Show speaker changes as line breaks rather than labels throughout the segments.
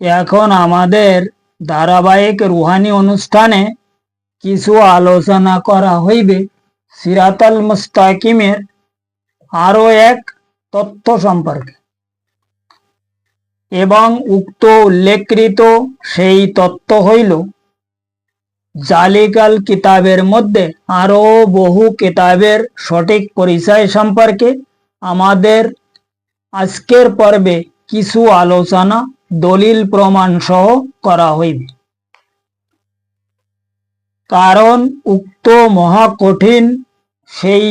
এখন আমাদের ধারাবাহিক রুহানি অনুষ্ঠানে কিছু আলোচনা করা হইবে। সিরাতাল মুস্তাকিমের আরও এক তথ্য সম্পর্কে। এবং উক্ত উল্লেখকৃত সেই তত্ত্ব হইল, জালিকাল কিতাবের মধ্যে আরও বহু কিতাবের সঠিক পরিচয় সম্পর্কে আমাদের আজকের পর্বে কিছু আলোচনা দলিল প্রমাণ সহ করা হইবে। কারণ উক্ত মহা কঠিন সেই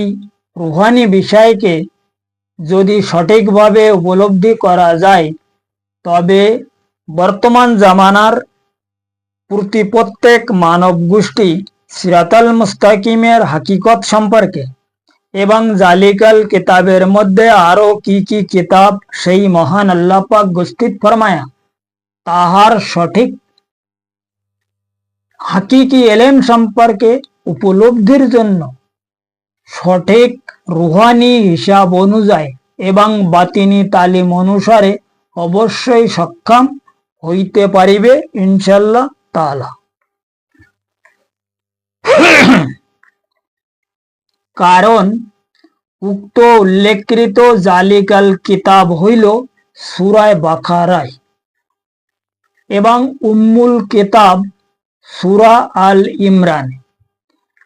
রুহানি বিষয়কে যদি সঠিকভাবে উপলব্ধি করা যায়, তবে বর্তমান জামানার প্রতি প্রত্যেক মানব গোষ্ঠী সিরাতাল মুস্তাকিমের হাকিকত সম্পর্কে এবং জালিকাল কিতাবের মধ্যে আরও কি কি কিতাব সেই মহান আল্লাহ পাক গোষ্ঠীত ফরমায়া? তাহার সঠিক হাকিকি এলেম সম্পর্কে উপলব্ধির জন্য সঠিক রুহানি হিসাব অনুযায়ী এবং বাতিনি তালিম অনুসারে অবশ্যই সক্ষম হইতে পারিবে ইনশাল্লাহ তাআলা। কারণ উক্ত উল্লেখকৃত জালিকাল কিতাব হইল সুরায় বাখারায় এবং উম্মুল কিতাব সুরা আল ইমরান।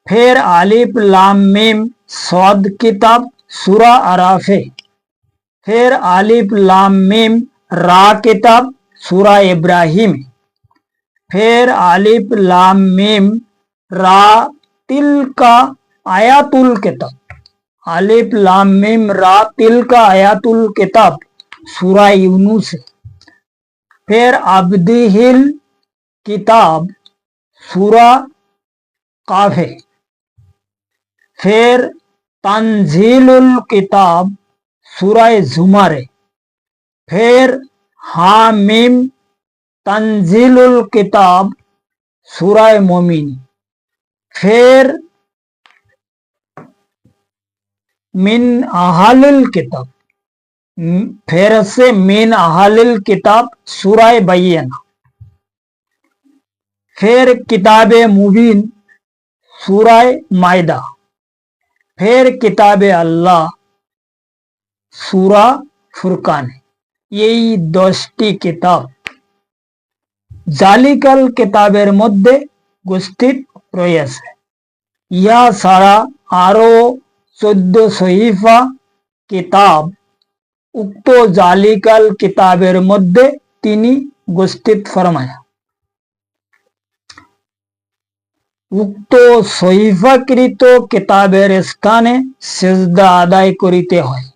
ফের আলিফ লাম মিম সদ কিতাব সুরা আরাফে। ফের আলিফ লাম মিম রা কিতাব সুরা ইব্রাহিম। ফের আলিফ লাম মিম রা তিলকা আয়াতুল কিতাব আলিফ লাম মিম রা তিলকা আয়াতুল কিতাব সুরা ইউনুস ফের আবদিহিল কিতাব সুরা কাফে ফের তনজিলুল কিতাব সুরায় জুমারে ফের হামিম তনজিলুল কিতাব সুরায় মমিন ফের মিন আহালিল কিতাব ফের से মিন আহালিল কিতাব সুরায় বাইয়ানা ফের কিতাবে মুবিন সুরায় মায়দা ফের কিতাবে আল্লাহ সুরা ফুরকান এই দশটি কিতাব জালিকাল কিতাবের মধ্যে উপস্থিত রয়েছে ইহা ছাড়া আরও চোদ্দ সহিফা কিতাব। উক্ত জালিকাল কিতাবের মধ্যে তিনি উপস্থিত ফরমায়া। উক্ত সহিফাকৃত কিতাবের স্থানে সেজদা আদায় করিতে হয়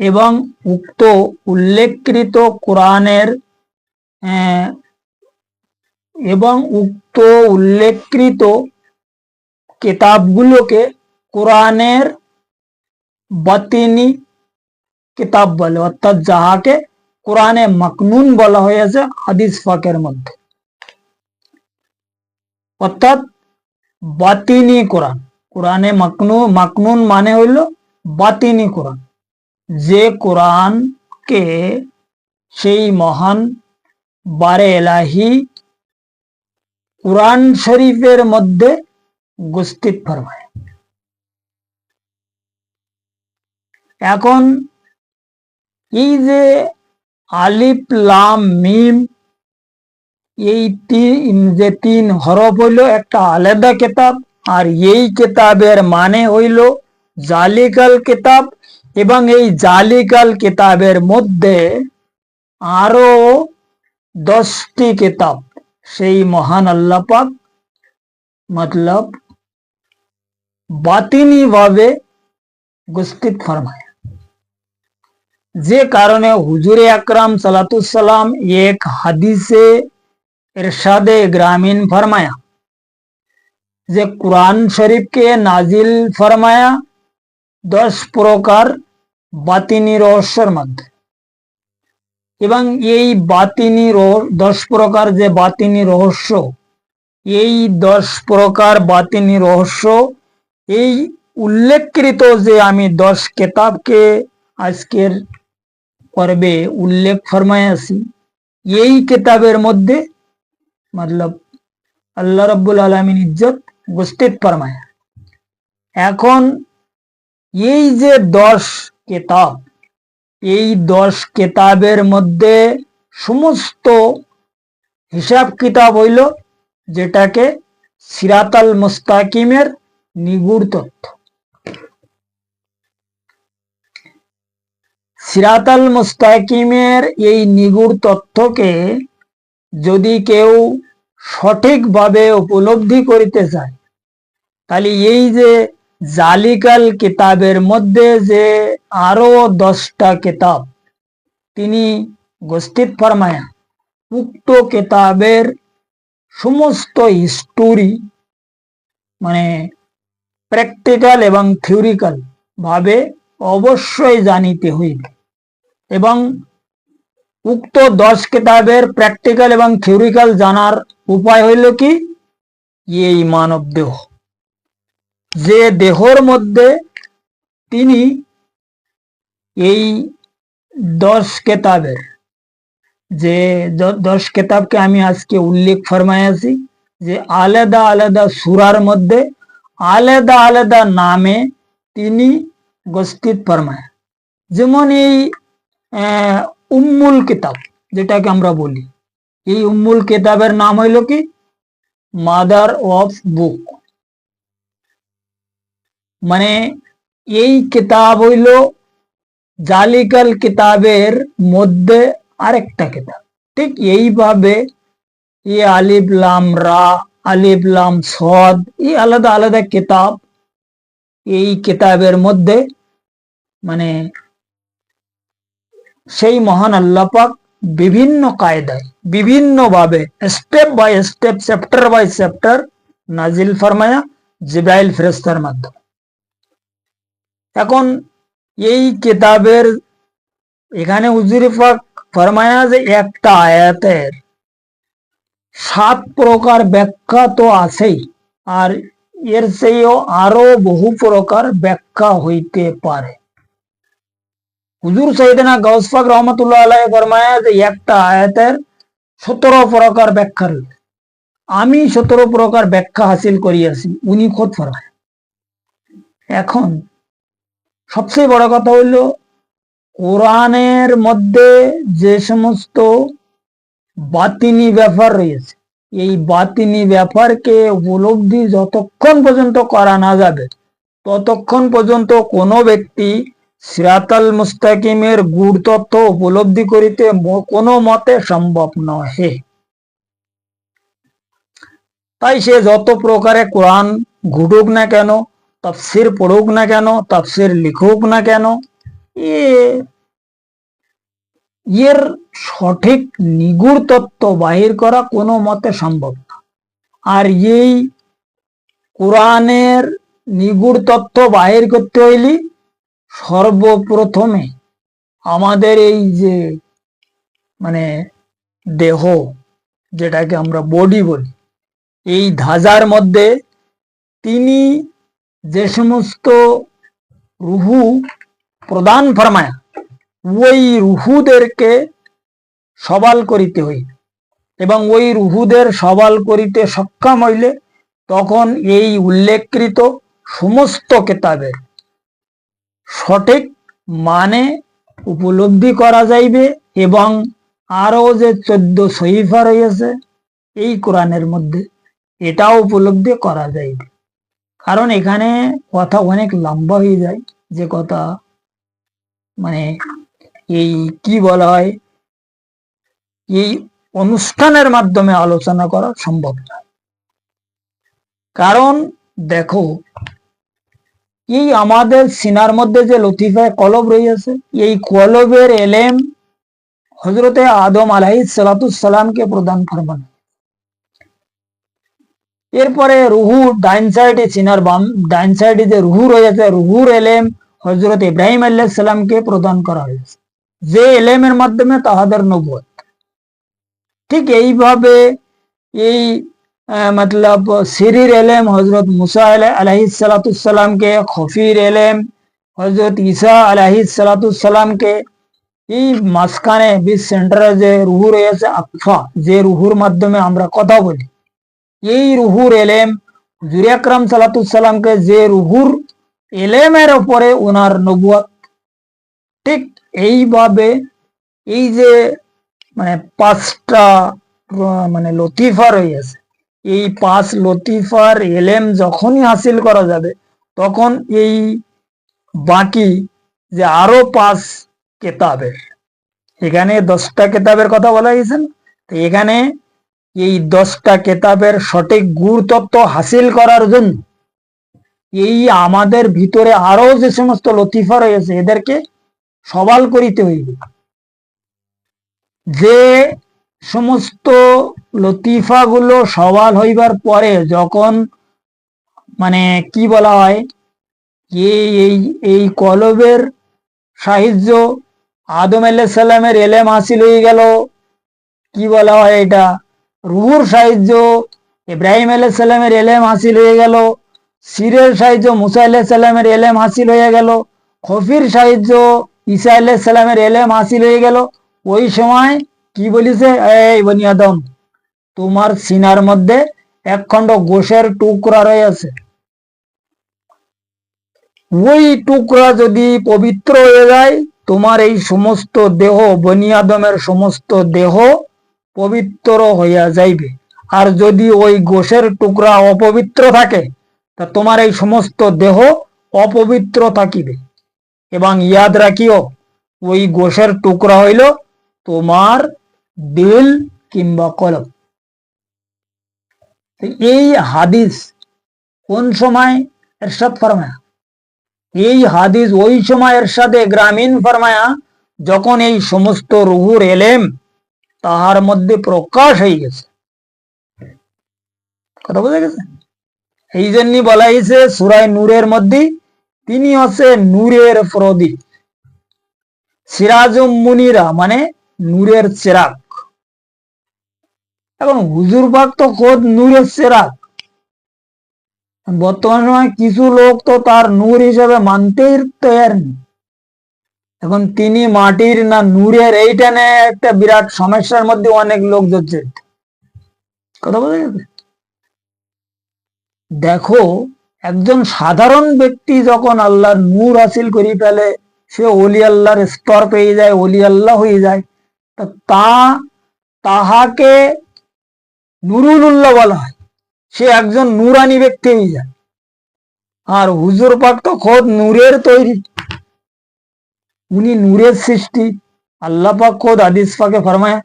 এবং উক্ত উল্লেখকৃত কোরআনের আহ, এবং উক্ত উল্লেখকৃত কিতাবগুলোকে কোরআনের বাতিনি কিতাব বলে, অর্থাৎ যাহাকে কোরআনে মাকনুন বলা হয়েছে হাদিস ফাকের মধ্যে। অর্থাৎ বাতিনি কোরআন। কোরআনে মাকনু, মাকনুন মানে হইল বাতিনি কোরআন। যে কোরআনকে সেই মহান বারে এলাহি কোরআন শরীফের মধ্যে উপস্থিত ফরমায়। এখন এই যে আলিফ, লাম, মিম, এই তিন যে তিন হরফ হইল একটা আলাদা কিতাব, আর এই কিতাবের মানে হইল জালিকাল কিতাব এবং এই জালিকাল কিতাবের মধ্যে আরও দশটি কিতাব। সেই মহান আল্লাহ পাক মতলব বাতিনি ভাবে উপস্থিত ফরমায়। যে কারণে হুজুরে আকরাম সালাতুসাল্লাম এক হাদিসে ইরশাদে গ্রামীণ ফরমায়া, যে কোরআন শরীফকে নাজিল ফরমায়া দশ প্রকার বাতিনি রহস্যের মধ্যে। এবং এই বাতিনি দশ প্রকার যে বাতিনি রহস্য, এই দশ প্রকার বাতিনি রহস্য, এই উল্লেখকৃত যে আমি দশ কেতাবকে আজকের পর্বে উল্লেখ ফরমায় আছি। এই কিতাবের মধ্যে মতলব আল্লাহ রব্বুল আলমিন ইজ্জত উপস্থিত ফরমায়। এখন এই যে দশ কেতাব, এই দশ কেতাবের মধ্যে সমস্ত হিসাব কিতাব হইল যেটাকে সিরাতাল মুস্তাকিমের নিগুড় তথ্য। সিরাতাল মুস্তাকিমের এই নিগুড় তথ্যকে যদি কেউ সঠিকভাবে উপলব্ধি করিতে চায়, তাহলে এই যে জালিকাল কিতাবের মধ্যে যে আরও দশটা কিতাব, তিনি গোষ্ঠীত ফরমায়া, উক্ত কিতাবের সমস্ত হিস্টোরি মানে প্র্যাকটিক্যাল এবং থিওরিক্যাল ভাবে অবশ্যই জানিতে হইবে। এবং উক্ত দশ কিতাবের প্র্যাকটিক্যাল এবং থিওরিক্যাল জানার উপায় হইল কি? এই মানব দেহ। যে দেহর মধ্যে তিনি এই দশ কেতাবের, যে দশ কেতাবকে আমি আজকে উল্লেখ ফরমাই আছি, যে আলাদা আলাদা সুরার মধ্যে আলাদা আলাদা নামে তিনি গোষ্ঠীত ফরমায়। যেমন এই উম্মুল কিতাব, যেটাকে আমরা বলি। এই উম্মুল কিতাবের নাম হইল কি? মাদার অফ বুক মানে এই কিতাব হইল জালিকাল কিতাবের মধ্যে আরেকটা কিতাব। ঠিক এইভাবে এই আলিফ, লাম, রা, আলিফ, লাম, সদ, এই আলাদা আলাদা কিতাব এই কিতাবের মধ্যে মানে সেই মহান আল্লাপাক বিভিন্ন কায়দায় বিভিন্ন ভাবে step by step chapter by chapter নাজিল ফরমায়া জিব্রাইল ফেরেস্তার মাধ্যমে। এখন এই কিতাবের এখানে উজুরি পাক ফরমায়া যে একটা আয়াতের সাত প্রকার ব্যাখ্যা তো আছেই, আর এর চেয়েও আরও বহু প্রকার ব্যাখ্যা হইতে পারে। হুজুর সৈয়দনা গৌসফাক রহমতুল্লাহ আলাই ফরমায়া যে একটা আয়াতের সতেরো প্রকার ব্যাখ্যা রয়েছে। আমি সতেরো প্রকার ব্যাখ্যা হাসিল করিয়াছি, উনি খোদ ফরমায়। এখন সবচেয়ে বড় কথা হইল, কোরআনের মধ্যে যে সমস্ত বাতিনি ব্যাপার রয়েছে, এই বাতিনি ব্যাপারকে উপলব্ধি যতক্ষণ পর্যন্ত করা না যাবে, ততক্ষণ পর্যন্ত কোনো ব্যক্তি সিরাতাল মুস্তাকিমের গুড় তত্ত্ব উপলব্ধি করিতে কোনো মতে সম্ভব নহে। তাই সে যত প্রকারে কোরআন ঘুটুক না কেন, তফসির পড়ুক না কেন, তফসির লিখুক না কেন এর সঠিক নিগুড় তত্ত্ব বাহির করা কোনো মতে সম্ভব না। আর এই কোরআনের নিগুড় তত্ত্ব বাহির করতে হইলে সর্বপ্রথমে আমাদের এই যে মানে দেহ, যেটাকে আমরা বডি বলি, এই ধাজার মধ্যে তিনি যে সমস্ত রুহু প্রদান ফরমায়া, ওই রুহুদেরকে সবাল করিতে হইবে এবং ওই রুহুদের সবাল করিতে সক্ষম হইলে তখন এই উল্লেখকৃত সমস্ত কেতাবের সঠিক মানে উপলব্ধি করা যাইবে এবং আরও যে চোদ্দ সহিফা রয়েছে, এই কোরআনের মধ্যে এটাও উপলব্ধি করা যাইবে। কারণ এখানে কথা অনেক লম্বা হয়ে যায়, যে কথা মানে এই কি বলা হয়, এই অনুষ্ঠানের মাধ্যমে আলোচনা করা সম্ভব না। কারণ দেখো এই আমাদের সিনার মধ্যে যে লতিফায় কলব রয়েছে, এই কলবের এলেম হজরতে আদম আলাহি সালাতুসাল্লামকে প্রদান ফরমান এরপরে রুহু ডাইন সাইডে সিনার বাম, ডাইন সাইডে যে রুহু রয়েছে, রুহুর এলেম হজরত ইব্রাহিম আল্লাহ সাল্লামকে প্রদান করা হয়েছে। যে এলেমের মাধ্যমে তাহাদের নবুয়ত ঠিক এইভাবে এই মতলব সিরির এলেম হজরত মুসা আলাহি সালাতুসাল্লামকে খফির এলেম হজরত ঈসা আলাহি সালাতুসাল্লামকে এই মাঝখানে বিশ সেন্টারে যে রুহু রয়েছে আকফা যে রুহুর মাধ্যমে আমরা কথা বলি এই রুহুর এলেম হুজুর আকরাম সালাতুসাল্লামকে যে রুহুর এলেমের ওপরে ওনার নবুয়াত ঠিক এইভাবে এই যে মানে পাঁচটা মানে লতিফা রয়েছে এই পাঁচ লতিফার এলেম যখনই হাসিল করা যাবে, তখন এই বাকি যে আরও পাঁচ কেতাবের এখানে দশটা কেতাবের কথা বলা গেছে না? তো এখানে এই দশটা কেতাবের সঠিক গুড় তত্ত্ব হাসিল করার জন্য এই আমাদের ভিতরে আরও যে সমস্ত লতিফা রয়েছে, এদেরকে সবাল করিতে হইবে যে সমস্ত লতিফা গুলো সওয়াল হইবার পরে যখন মানে কি বলা হয় এই এই এই কলবের সাহায্য আদম আল্লাহ সাল্লামের এলেম হাসিল হয়ে গেল। কি বলা হয় এটা? রুহুর সাহায্য ইব্রাহিম আল্লাহ সাল্লামের এলেম হাসিল হয়ে গেল। সিরের সাহায্য মুসা আল্লাহ সাল্লামের এলেম হাসিল হয়ে গেল। খফির সাহায্য ঈসা আল্লাহ সাল্লামের এলেম হাসিল হয়ে গেল। ওই সময় কি বলিছে? এই বনি আদম তোমার সিনার মধ্যে এক খণ্ড গোশের টুকরা রয়েছে ওই টুকরা যদি পবিত্র হয়ে যায়, তোমার এই সমস্ত দেহ বনি আদমের সমস্ত দেহ পবিত্র হইয়া যাইবে। আর যদি ওই গোশের টুকরা অপবিত্র থাকে, তা তোমার এই সমস্ত দেহ অপবিত্র থাকিবে। এবং ইয়াদ রাখিও, ওই গোশের টুকরা হইল তোমার দিল কিংবা কলম। এই হাদিস কোন সময় এরশাদ ফরমায়া? এই হাদিস ওই সময় এরশাদে গ্রামীণ ফরমায়া, যখন এই সমস্ত রুহুর এলেম তাহার মধ্যে প্রকাশ হয়ে গেছে। কথা বোঝা গেছে? এই জন্যই বলা হয়েছে, সুরায় নূরের মধ্যে তিনি হচ্ছে নূরের প্রদীপ। সিরাজুম মুনিরা মানে নূরের চেরাক এখন হুজুর পাক তো খোদ নূরের চেরাক বর্তমান সময় কিছু লোক তো তার নূর হিসেবে মানতেই তৈয়ার এখন তিনি মাটির না নূরের এইটা নিয়ে একটা বিরাট সমস্যার মধ্যে অনেক লোক যাচ্ছে। কথা বলা গেছে? দেখো, একজন সাধারণ ব্যক্তি যখন আল্লাহর নূর হাসিল করি ফেলে, সে অলি আল্লাহর স্তর পেয়ে যায়, অলি আল্লাহ হয়ে যায় তা তাহাকে নুরুল উল্লাহ বলা হয়। সে একজন নুরানি ব্যক্তি হয়ে যায়। আর হুজুর পাক তো খোদ নূরের তৈরি। উনি নূরের সৃষ্টি। আল্লাহ পাক খোদ আদিস পাকে ফরমায়,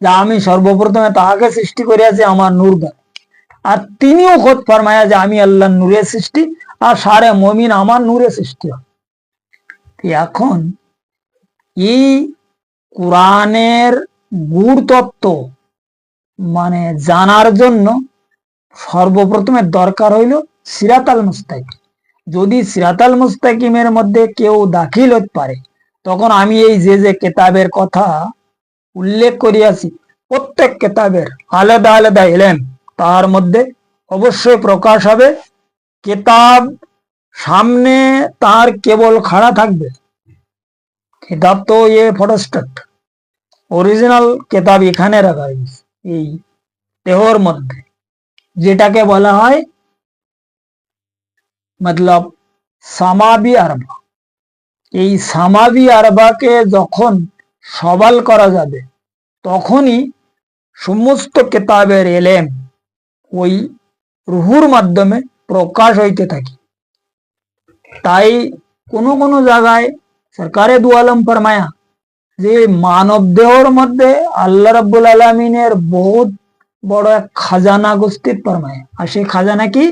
যে আমি সর্বপ্রথমে তাহাকে সৃষ্টি করিয়াছি আমার নূর দ্বারা। আর তিনিও খোদ ফরমায়া যে আমি আল্লাহ নূরের সৃষ্টি আর সারে মমিন আমার নূরের সৃষ্টি হয়। এখন এই কোরআনের গুড় তত্ত্ব মানে জানার জন্য সর্বপ্রথমে দরকার হইল সিরাতাল মুস্তাকিম। যদি সিরাতাল মুস্তাকিমের মধ্যে কেউ দাখিল হতে পারে, তখন আমি এই যে যে কেতাবের কথা উল্লেখ করিয়াছি, প্রত্যেক কেতাবের আলাদা আলাদা এলেম, তার মধ্যে অবশ্যই প্রকাশ হবে। কেতাব সামনে তার কেবল খাড়া থাকবে। কেতাব তো ইয়ে ফটোস্টেট। অরিজিনাল কেতাব এখানে রাখা হয়েছে। এই দেহর মধ্যে, যেটাকে বলা হয় মতলব সামাবি আরবা। এই সামাবি আরবাকে যখন সবাল করা যাবে, তখনই সমস্ত কেতাবের এলেম ওই রুহুর মাধ্যমে প্রকাশ হইতে থাকে। তাই কোনো কোনো জায়গায় সরকারে দু আলম ফরমায়া যে মানব দেহর মধ্যে আল্লাহ রাব্বুল আলমিনের বহুত বড় এক খাজানা গোষ্ঠীর ফরমায়। আর সেই খাজানা কি?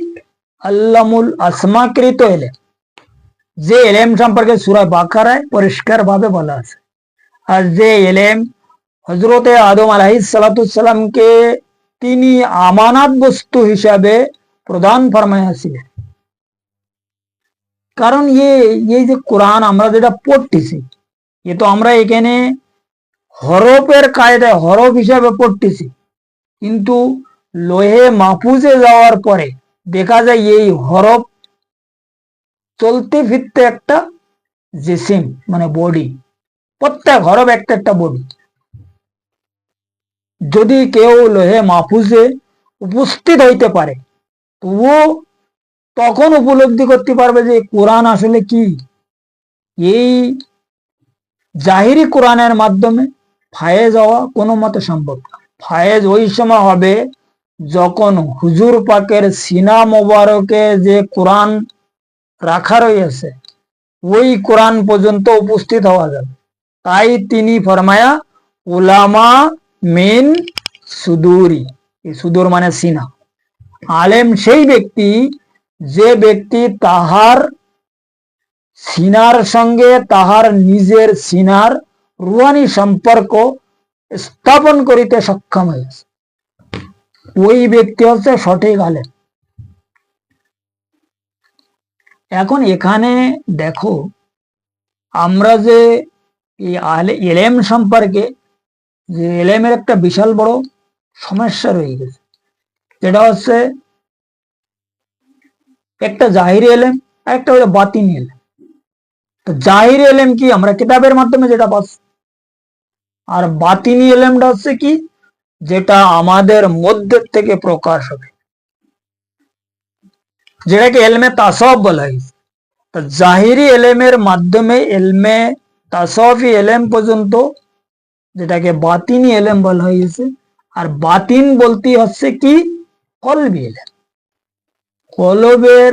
আল্লামুল আসমাকৃত এলেম। যে এলেম সম্পর্কে সুরা বাকারায় পরিষ্কার ভাবে বলা আছে। আর যে এলেম হজরতে আদম আলাহিস সালাতামকে তিনি আমানাত বস্তু হিসাবে প্রদান ফরমাইয়াছিলেন কারণ ইয়ে এই যে কোরআন আমরা যেটা পড়তেছি এ তো আমরা এখানে হরফের কায়দায় হরফ হিসাবে পড়তেছি। কিন্তু লোহে মাহফুজে যাওয়ার পরে দেখা যায় এই হরফ চলতে ফিরতে একটা জিসিম মানে বডি, প্রত্যেক হরফ একটা একটা বডি। যদি কেউ লোহে মাহফুজে উপস্থিত হইতে পারে, তবুও তখন উপলব্ধি করতে পারবে যে কোরআন আসলে কি? এই জাহিরি কোরআনের মাধ্যমে ফায়েজ হওয়া কোনো মতে সম্ভব না। ফায়েজ ওই সময় হবে যখন হুজুর পাকের সিনা মোবারকে যে কোরআন রাখা রয়েছে, ওই কোরআন পর্যন্ত উপস্থিত হওয়া যাবে। তাই তিনি ফরমায়া, উলামা মিন সুদুরি সুদূর মানে সিনা। আলেম সেই ব্যক্তি, যে ব্যক্তি তাহার সিনার সঙ্গে তাহার নিজের সিনার রুয়ানি সম্পর্ক স্থাপন করিতে সক্ষম হয়েছে ওই ব্যক্তি হচ্ছে সঠিক আলেম। এখন এখানে দেখো, আমরা যে এই আলে, এলেম সম্পর্কে যে এলেমের একটা বিশাল বড় সমস্যা রয়ে গেছে। যেটা হচ্ছে, একটা জাহিরি এলেম আর একটা হলো বাতিনি এলেম। জাহিরি এলেম কি? আমরা কিতাবের মাধ্যমে যেটা পাচ্ছি। আর বাতিনি এলেমটা হচ্ছে কি? যেটা আমাদের মধ্যে থেকে প্রকাশ হবে। যেটাকে এলমে তাসব বলা হয়েছে। তো জাহিরি এলেমের মাধ্যমে এলমে তাসফি এলেম পর্যন্ত যেটাকে বাতিনি এলেম বলা হয়েছে। আর বাতিন বলতে হচ্ছে কি? কলবি এলেম। কলবের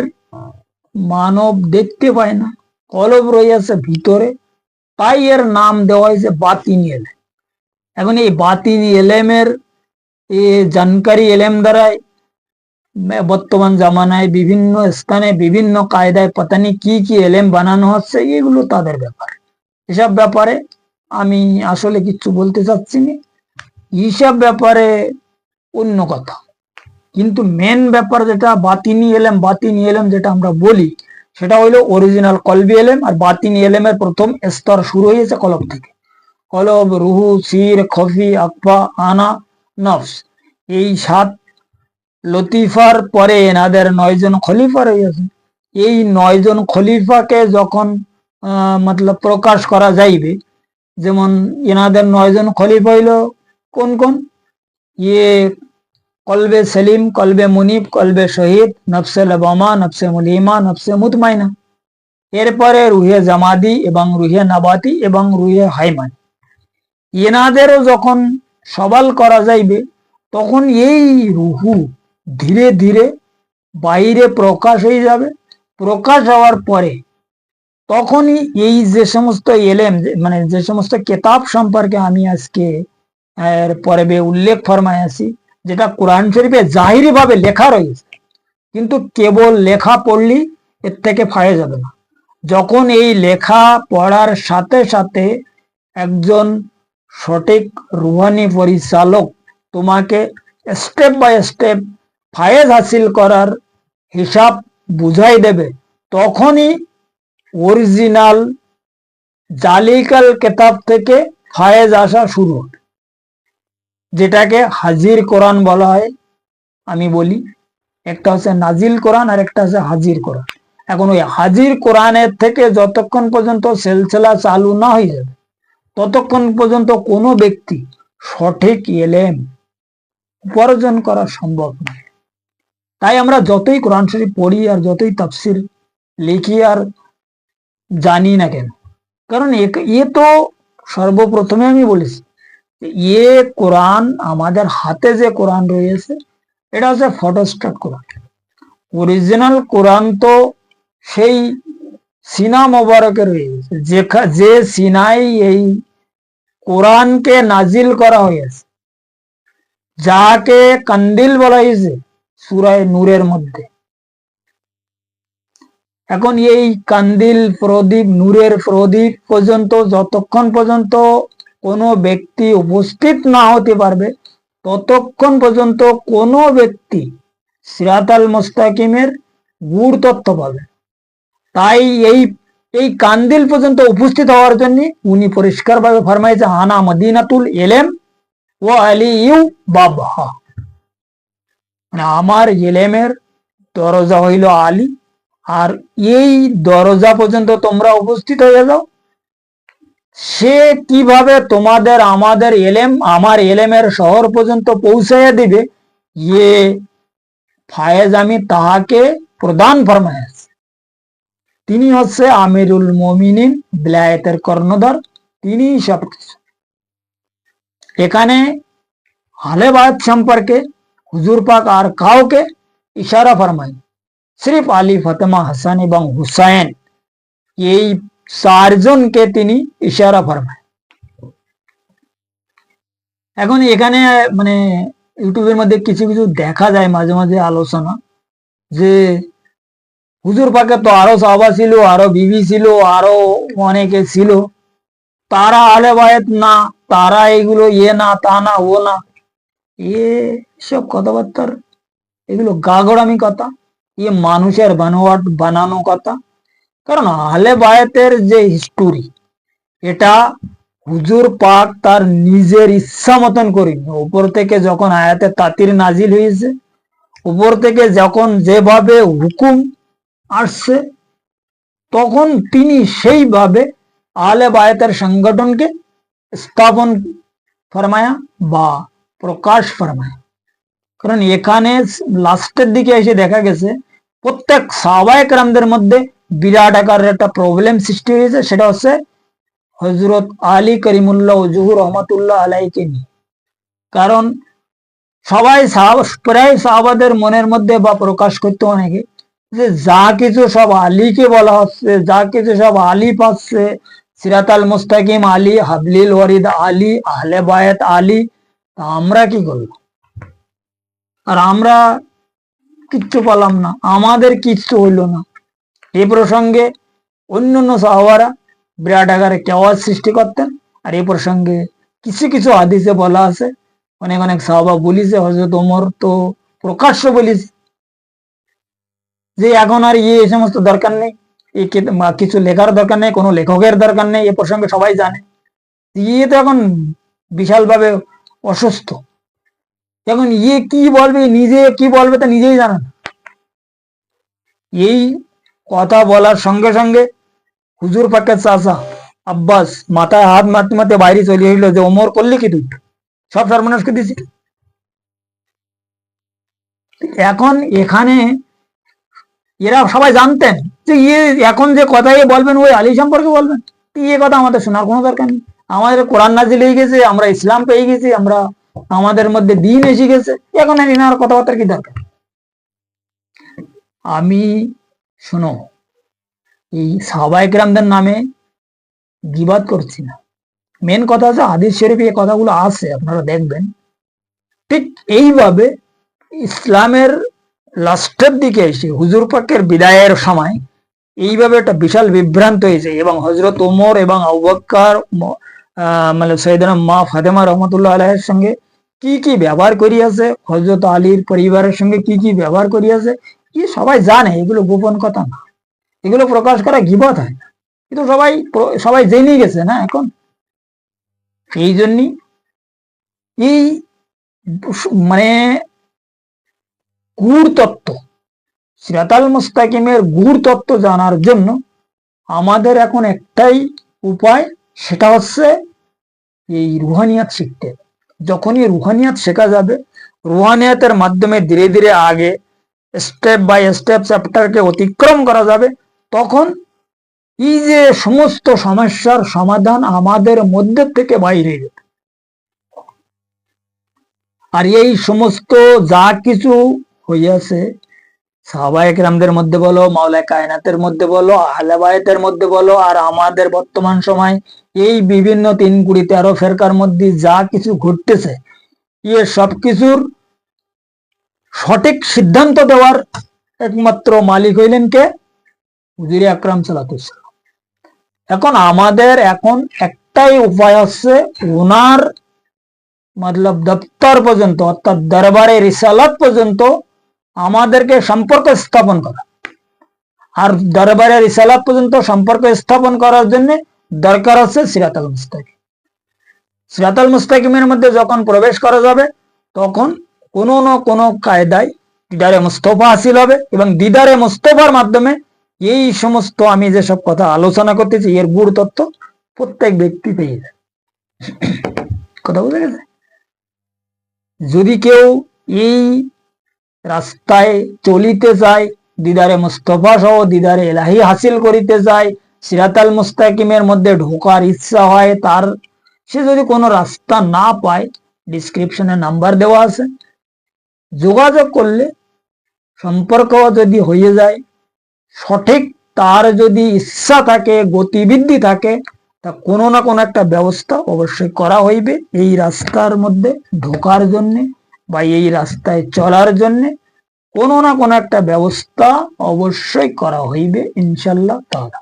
মানব দেখতে পায় না। কলব রয়েছে ভিতরে তাই এর নাম দেওয়া হয়েছে বাতিনি এলেম। এখন এই বাতিনি এলেমের এ জানকারি এলেম দ্বারাই বর্তমান জামানায় বিভিন্ন স্থানে বিভিন্ন কায়দায় পাতানি কি কি এলেম বানানো হচ্ছে, এগুলো তাদের ব্যাপার। এসব ব্যাপারে আমি আসলে কিচ্ছু বলতে চাচ্ছি না। এইসব ব্যাপারে অন্য কথা। কিন্তু মেন ব্যাপার যেটা বাতিনি এলেম বাতিনি এলেম যেটা আমরা বলি সেটা হইল অরিজিনাল কলবি এলেম আর বাতিনি এলেমের প্রথম স্তর শুরু হয়েছে কলব থেকে। কলব, রুহু, সির, খফি, আকফা, আনা, নফস। এই সাত লতিফার পরে এনাদের নয়জন খলিফা রয়েছে। এই নয়জন খলিফাকে যখন মতলব প্রকাশ করা যাইবে, যেমন এনাদের নয়জন খলিফা হইল কোন কোন? ইয়ে কলবে সেলিম, কলবে মুনিব, কলবে শহীদ, নফসে লবামা নফসে মুলিমা নফসে মুতমাইনা। এরপরে রুহে জামাদি এবং রুহে নাবাতি এবং রুহে হাইমান। এনাদেরও যখন সবাল করা যাইবে, তখন এই রুহু ধীরে ধীরে বাইরে প্রকাশ হয়ে যাবে। প্রকাশ হওয়ার পরে তখনই এই যে সমস্ত এলেম মানে যে সমস্ত কেতাব সম্পর্কে আমি আজকে এর পর্বে উল্লেখ ফরমায় আছি যেটা কোরআন শরীফে জাহিরি ভাবে লেখা রয়েছে, কিন্তু কেবল লেখা পড়লি এর থেকে ফায়ে যাবে না। যখন এই লেখা পড়ার সাথে সাথে একজন সঠিক রুহানি পরিচালক তোমাকে স্টেপ বাই স্টেপ ফায়েজ হাসিল করার হিসাব বুঝাই দেবে, তখনই অরিজিনাল জালিকাল কেতাব থেকে ফায়েজ আসা শুরু হবে। যেটাকে হাজির কোরআন বলা হয়, আমি বলি। একটা হচ্ছে নাজিল কোরআন আর একটা হচ্ছে হাজির কোরআন। এখন ওই হাজির কোরআনের থেকে যতক্ষণ পর্যন্ত সেলসেলা চালু না হয়ে যাবে, ততক্ষণ পর্যন্ত কোনো ব্যক্তি সঠিক এলেম উপার্জন করা সম্ভব নয়। তাই আমরা যতই কোরআন শরীফ পড়ি আর যতই তাফসির লিখি আর জানি না কেন, কারণ এ- তো সর্বপ্রথমে আমি বলেছি যে এ কোরআন, আমাদের হাতে যে কোরআন রয়েছে, এটা হচ্ছে ফটোস্টাট কোরআন। অরিজিনাল কোরআন তো সেই সিনা মোবারকে রয়েছে যে সিনাই এই কোরআনকে নাজিল করা হয়েছে, যাকে কান্দিল বলা হয়েছে সুরায় নূরের মধ্যে। এখন এই কান্দিল প্রদীপ, নূরের প্রদীপ পর্যন্ত, যতক্ষণ পর্যন্ত কোনো ব্যক্তি উপস্থিত না হতে পারবে, ততক্ষণ পর্যন্ত কোনো ব্যক্তি সিরাতাল মোস্তাকিমের গুড় তথ্য পাবে। তাই এই এই কান্দিল পর্যন্ত উপস্থিত হওয়ার জন্য উনি পরিষ্কারভাবে ফরমাইছে, হানা মদিনাতুল এলেম ও আলী ইউ বাবা। মানে আমার এলেমের দরজা হইল আলী, আর এই দরজা পর্যন্ত তোমরা উপস্থিত হয়ে যাও। সে কীভাবে তোমাদের, আমাদের এলেম, আমার এলেমের শহর পর্যন্ত পৌঁছাইয়া দিবে? ইয়ে ফায়েজ আমি তাহাকে প্রদান ফরমায়াছি তিনি হচ্ছে আমিরুল মমিনিন, বিলায়েতের কর্ণধার। তিনি সব কিছু এখানে হালেবাদ সম্পর্কে হুজুর পাক আর কাউকে ইশারা ফরমাই সিরিফ আলী, ফতেমা হাসান এবং হুসাইন। এই চারজনকে তিনি ইশারা ফরমায়। এখন এখানে মানে ইউটিউবের মধ্যে কিছু কিছু দেখা যায় মাঝে মাঝে আলোচনা যে, হুজুর পাকে তো আরও সাহবা ছিল, আরও বিবি ছিল, আরও অনেকে ছিল। তারা আলে বায়েত না, তারা এগুলো ইয়ে না, তা না, ও না। এ সব কথাবার্তার, এগুলো গাগড়ামি কথা, এ মানুষের বানোয়াট বানানো কথা। কারণ আহলে বায়াতের যে হিস্টোরি এটা হুজুর পাক তার নিজের ইচ্ছা মতন করিনি। উপর থেকে যখন আয়াতে তাতির নাজিল হয়েছে, উপর থেকে যখন যেভাবে হুকুম আসছে, তখন তিনি সেইভাবে আলে বায়াতের সংগঠনকে স্থাপন ফরমায়া বা প্রকাশ ফরমায়া। কারণ এখানে লাস্টের দিকে এসে দেখা গেছে, প্রত্যেক সাহবায়ক রামদের মধ্যে বিরাট আকারের একটা প্রবলেম সৃষ্টি হয়েছে, সেটা হচ্ছে হজরত আলী করিমুল্লাহ জুহুর রহমতুল্লাহ আলাইকে নিয়ে। কারণ সবাই প্রায় সাহাবাদের মনের মধ্যে বা প্রকাশ করতে অনেকে যে যা কিছু সব আলীকে বলা হচ্ছে, যা কিছু সব আলী পাচ্ছে সিরাত আল মুস্তাকিম আলী, হাবলিল ওয়ারিদ আলী, আহলে বায়াত আলী, তা আমরা কি করলাম? আর আমরা কিচ্ছু পালাম না, আমাদের কিচ্ছু হইল না। এই প্রসঙ্গে অন্য অন্য সাহাবারা বিরাট আকারে একটি আওয়াজ সৃষ্টি করতেন। আর এই প্রসঙ্গে কিছু কিছু হাদিসে বলা আছে, অনেক অনেক সাহাবা বলিছে হজরত ওমর তো প্রকাশ্য বলিছে যে এখন আর ইয়ে এই সমস্ত দরকার নেই কিছু লেখার দরকার নেই, কোনো লেখকের দরকার নেই, এ প্রসঙ্গে সবাই জানে। ইয়ে তো এখন বিশালভাবে অসুস্থ। এখন ইয়ে কি বলবে, নিজে কি বলবে তা নিজেই জানে না। এই কথা বলার সঙ্গে সঙ্গে হুজুর পাকের চাচা আব্বাস মাথায় হাত মারতে মারতে বাইরে চলে এলো যে, ওমর, করলি কি তুই? সব সর্বনাশকে দিছি এখন এখানে এরা সবাই জানতেন যে ইয়ে এখন যে কথা ইয়ে বলবেন, ওই আলী সম্পর্কে বলবেন? ইয়ে কথা আমাদের শোনার কোনো দরকার নেই। আমাদের কোরআন নাজিল হয়ে গেছে, আমরা ইসলাম পেয়ে গেছি, আমরা আমাদের মধ্যে দিন এসে গেছে। এখন এনার কথাবার্তার কি দরকার? আমি শোনো এই সাহবাইক রামদের নামে গিবাদ করছি না। মেন কথা আছে হাদিস শরীফে এই কথাগুলো আছে আপনারা দেখবেন। ঠিক এইভাবে ইসলামের লাস্টের দিকে এসে হুজুর পাকের বিদায়ের সময় এইভাবে একটা বিশাল বিভ্রান্ত হয়েছে এবং হজরত ওমর এবং আহ, মানে সৈয়দনা মা ফাতেমা রহমতুল্লাহ আলাহের সঙ্গে কি কি ব্যবহার করিয়াছে হজরত আলীর পরিবারের সঙ্গে কি কি ব্যবহার করিয়াছে কি সবাই জানে, এগুলো গোপন কথা না। এগুলো প্রকাশ করা গিবত হয়। না কিন্তু সবাই সবাই জেনে গেছে, না, এখন? এই জন্যই এই মানে গুড় তত্ত্ব সিরাতাল মুস্তাকিমের গুড় তত্ত্ব জানার জন্য আমাদের এখন একটাই উপায়, সেটা হচ্ছে এই রুহানিয়াত শিখতে। যখনই রুহানিয়াত শেখা যাবে, রুহানিয়াতের মাধ্যমে ধীরে ধীরে আগে স্টেপ বাই স্টেপ চ্যাপ্টারকে অতিক্রম করা যাবে, তখন এই যে সমস্ত সমস্যার সমাধান আমাদের মধ্যে থেকে বাইরে যাবে। আর এই সমস্ত যা কিছু হইয়াছে সাহবায়ক রামদের মধ্যে বলো, মাওলায় কায়নাতের মধ্যে বলো আহলাবায়তের মধ্যে বলো, আর আমাদের বর্তমান সময় এই বিভিন্ন তিন কুড়ি তেরো ফেরকার মধ্যে যা কিছু ঘটতেছে ইয়ে সবকিছুর সঠিক সিদ্ধান্ত দেওয়ার একমাত্র মালিক হইলেন কে? হুজুরি আকরাম সালাতুসাল্লাম এখন আমাদের এখন একটাই উপায় হচ্ছে ওনার মতলব দপ্তর পর্যন্ত, অর্থাৎ দরবারে রিসালাত পর্যন্ত আমাদেরকে সম্পর্ক স্থাপন করা। আর দরবারে রিসালাত পর্যন্ত সম্পর্ক স্থাপন করার জন্য দরকার হচ্ছে সিরাতাল মুস্তাকিম। সিরাতাল মুস্তাকিমের মধ্যে যখন প্রবেশ করা যাবে, তখন কোনো না কোনো কায়দায় দিদারে মুস্তফা হাসিল হবে এবং দিদারে মুস্তফার মাধ্যমে এই সমস্ত আমি যেসব কথা আলোচনা করতেছি, এর গুড় তত্ত্ব প্রত্যেক ব্যক্তি পেয়ে যায়। কথা বুঝে গেছে? যদি কেউ এই রাস্তায় চলিতে চায় দিদারে মুস্তফা সহ দিদারে এলাহি হাসিল করিতে চায় সিরাতাল মুস্তাকিমের মধ্যে ঢোকার ইচ্ছা হয়, তার, সে যদি কোনো রাস্তা না পায় ডিসক্রিপশনে নাম্বার দেওয়া আছে। যোগাযোগ করলে সম্পর্ক যদি হয়ে যায়, সঠিক তার যদি ইচ্ছা থাকে গতিবৃদ্ধি থাকে, তা কোনো না কোনো একটা ব্যবস্থা অবশ্যই করা হইবে এই রাস্তার মধ্যে ঢোকার জন্যে বা এই রাস্তায় চলার জন্যে। কোনো না কোনো একটা ব্যবস্থা অবশ্যই করা হইবে ইনশাল্লাহ তাহলে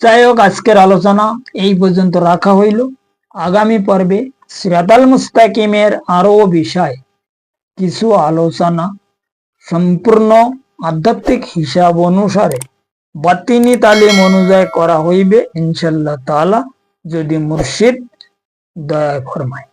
যাই হোক, আজকের আলোচনা এই পর্যন্ত রাখা হইল। আগামী পর্বে সিরাতাল মুস্তাকিমের আরও বিষয়, কিছু আলোচনা সম্পূর্ণ আধ্যাত্মিক হিসাব অনুসারে বাতিনি তালিম অনুযায়ী করা হইবে ইনশাল্লাহ তালা যদি মুর্শিদ দয়া ফরমায়।